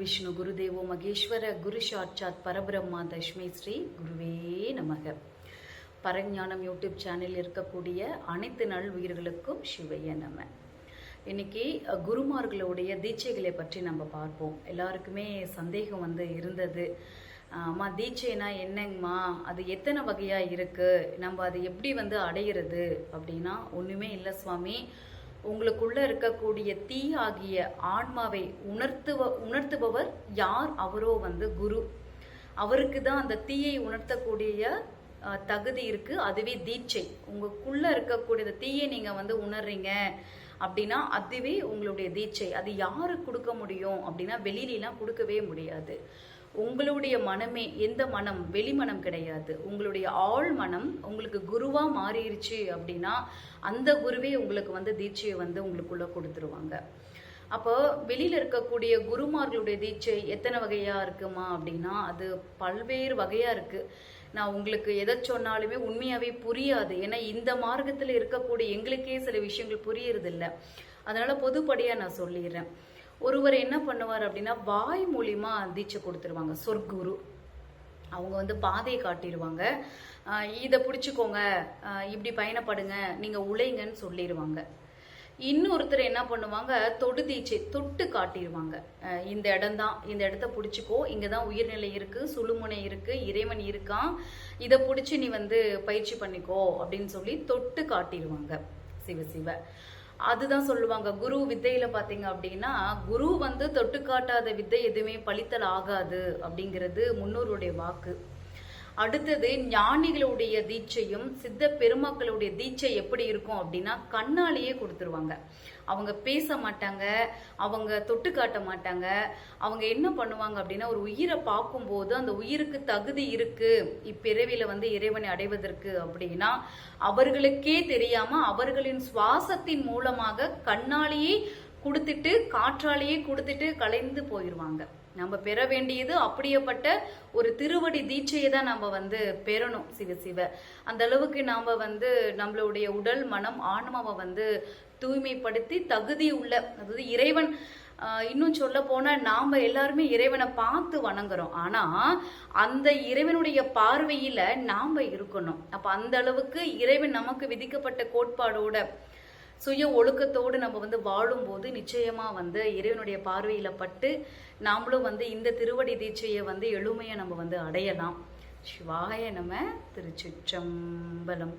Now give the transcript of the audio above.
விஷ்ணு குருதேவோ மகேஸ்வர குரு சாட்சாத் பரபிரம்மா தஷ்மி ஸ்ரீ குருவே நமக. பரஞானம் யூடியூப் சேனலில் இருக்கக்கூடிய அனைத்து நல் உயிர்களுக்கும் சிவைய நம. இன்னைக்கு குருமார்களுடைய தீட்சைகளை பற்றி நம்ம பார்ப்போம். எல்லாருக்குமே சந்தேகம் வந்து இருந்தது. அம்மா தீட்சைனா என்னங்கம்மா? அது எத்தனை வகையாக இருக்குது நம்ம அதை எப்படி வந்து அடையிறது? அப்படின்னா ஒன்றுமே இல்லை சுவாமி. உங்களுக்குள்ள இருக்கக்கூடிய தீ ஆகிய ஆன்மாவை உணர்த்துவ உணர்த்துபவர் யார்? அவரோ வந்து குரு. அவருக்கு தான் அந்த தீயை உணர்த்தக்கூடிய தகுதி இருக்கு. அதுவே தீட்சை. உங்களுக்குள்ள இருக்கக்கூடிய தீயை நீங்க வந்து உணர்றீங்க அப்படின்னா அதுவே உங்களுடைய தீட்சை. அது யாருக்கு கொடுக்க முடியும் அப்படின்னா வெளியிலலாம் கொடுக்கவே முடியாது. உங்களுடைய மனமே எந்த மனம்? வெளிமனம் கிடையாது. உங்களுடைய ஆழ் மனம் உங்களுக்கு குருவா மாறிடுச்சு அப்படின்னா அந்த குருவே உங்களுக்கு வந்து தீட்சையை வந்து உங்களுக்குள்ள கொடுத்துருவாங்க. அப்போ வெளியில இருக்கக்கூடிய குருமார்களுடைய தீட்சை எத்தனை வகையா இருக்குமா அப்படின்னா அது பல்வேறு வகையா இருக்கு. நான் உங்களுக்கு எதை சொன்னாலுமே உண்மையாவே புரியாது. ஏன்னா இந்த மார்க்கத்துல இருக்கக்கூடிய எங்களுக்கே சில விஷயங்கள் புரியறதில்ல. அதனால் அதனால பொதுப்படியா நான் சொல்லிடுறேன். ஒருவர் என்ன பண்ணுவார் அப்படின்னா வாய் மூலியமா தீட்சை கொடுத்துருவாங்க. சொர்க்குரு அவங்க வந்து பாதையை காட்டிடுவாங்க இதை பிடிச்சிக்கோங்க. இப்படி பயணப்படுங்க. நீங்கள் உழைங்கன்னு சொல்லிடுவாங்க இன்னொருத்தர் என்ன பண்ணுவாங்க? தொடு தீச்சை தொட்டு காட்டிடுவாங்க இந்த இடம்தான் இந்த இடத்த பிடிச்சிக்கோ. இங்கே தான் உயிர்நிலை இருக்குது சுழுமுனை இருக்குது இறைவன் இருக்கான் இதை பிடிச்சி நீ வந்து பயிற்சி பண்ணிக்கோ அப்படின்னு சொல்லி தொட்டு காட்டிடுவாங்க சிவ சிவ. அதுதான் சொல்லுவாங்க. குரு வித்தையில பாத்தீங்க அப்படின்னா குரு வந்து தொட்டு காட்டாத வித்தை எதுவுமே பழித்தல் ஆகாது அப்படிங்கிறது முன்னோருடைய வாக்கு. அடுத்தது ஞானிகளுடைய தீட்சையும் சித்த பெருமக்களுடைய தீட்சை எப்படி இருக்கும் அப்படின்னா கண்ணாலேயே கொடுத்துருவாங்க. அவங்க பேச மாட்டாங்க அவங்க தொட்டு காட்ட மாட்டாங்க. அவங்க என்ன பண்ணுவாங்க அப்படின்னா ஒரு உயிரை பார்க்கும்போது அந்த உயிருக்கு தகுதி இருக்கு இப்பிறவில வந்து இறைவனை அடைவதற்கு அப்படின்னா அவர்களுக்கே தெரியாம அவர்களின் சுவாசத்தின் மூலமாக கண்ணாலேயே கொடுத்துட்டு காற்றாலேயே கொடுத்துட்டு கலைந்து போயிடுவாங்க நம்ம பெற வேண்டியது அப்படியேப்பட்ட ஒரு திருவடி தீட்சையை தான் நம்ம வந்து பெறணும் சிவ சிவ. அந்த அளவுக்கு நாம் வந்து நம்மளுடைய உடல் மனம் ஆன்மாவை வந்து தூய்மைப்படுத்தி தகுதி உள்ள அதாவது இறைவன் இன்னும் சொல்ல போனால் நாம் எல்லாருமே இறைவனை பார்த்து வணங்குறோம். ஆனால் அந்த இறைவனுடைய பார்வையில் நாம் இருக்கணும். அப்போ அந்த அளவுக்கு இறைவன் நமக்கு விதிக்கப்பட்ட கோட்பாடோட சுய ஒழுக்கத்தோடு நம்ம வந்து வாழும்போது நிச்சயமா வந்து இறைவனுடைய பார்வையில பட்டு நாமளும் வந்து இந்த திருவடி தீட்சையை வந்து எளிமையா நம்ம வந்து அடையலாம். சிவாய நம்ம திருச்சிற்றம்பலம்.